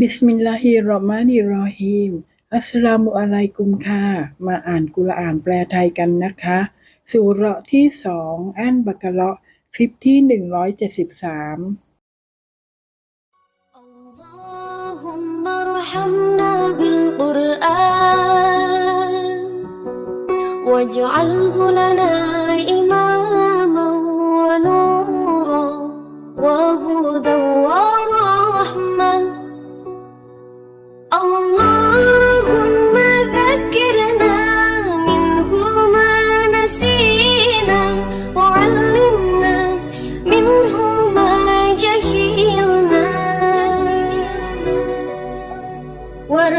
บิสมิลลาฮิรเราะห์มานิรเราะฮีม อัสสลามุอะลัยกุมค่ะ มาอ่านกุรอานแปลไทยกันนะคะสุเราะห์ที่สองอันบักะเราะห์คลิปที่หนึ่งร้อยเจ็ดสิบสาม اللهم ارحمنا بالقرآن واجعله لنا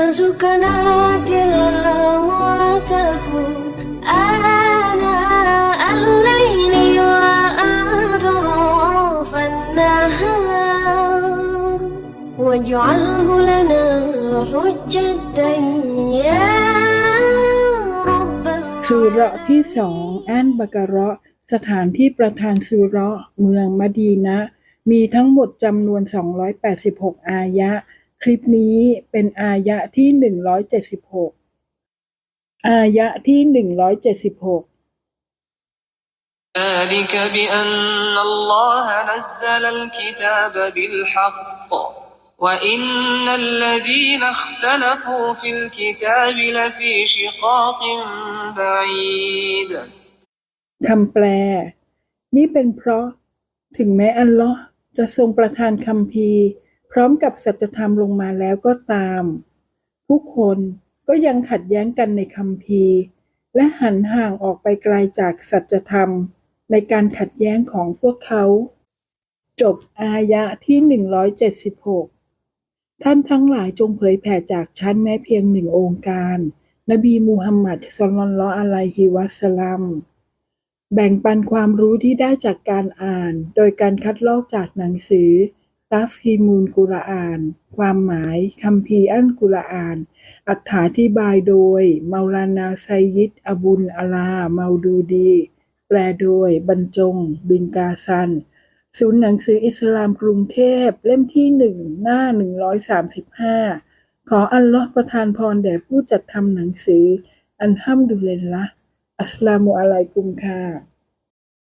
وارزقنا تلاوته آناء الليل وأطراف النهار واجعله لنا حجة يا رب สุเราะห์ที่สองอันบักะเราะห์สถานที่ประทานสุเราะห์เมืองมะดีนะห์มีทั้งหมดจำนวน 286 อายะ ค ลิปนี้เป็นอายะที่ 176 อายะที่ 176 ذلك بأن الله نزل الكتاب بالحق وإن الذين اختلفوا في الكتاب لفي شقاق بعيد คำแปล นี่เป็นเพราะ ถึงแม้อัลลอฮ์จะทรงประทานคำพีร์พ ร้อมกับสัจธรรมลงมาแล้วก็ตาม ผู้คนก็ยังขัดแย้งกันในคำพีและหันห่างออกไปไกลจากสัจธรรม ในการขัดแย้งของพวกเขา จบอายะที่ 176 ท่านทั้งหลายจงเผยแผ่จากชั้นแม้เพียงหนึ่งองค์การ นบีมูฮัมมัดศ็อลลัลลออะลัยฮิวะสลลัมแบ่งปันความรู้ที่ได้จากการอ่าน โดยการคัดลอกจากหนังสือ ตัฟฮีมูลกุรอาน ความหมาย คัมภีร์อัลกุรอานอธิบายโดย เมาลานาไซยิดอบุลอาลา เมาดูดี แปลโดย บรรจง บินกาซัน ศูนย์หนังสืออิสลามกรุงเทพ เล่มที่หนึ่งหน้า 135 ขออัลลอฮ์ประทานพรแด่ผู้จัดทำหนังสือ อันฮัมดุลิลละอัสสลามุอะลัยกุมค่ะ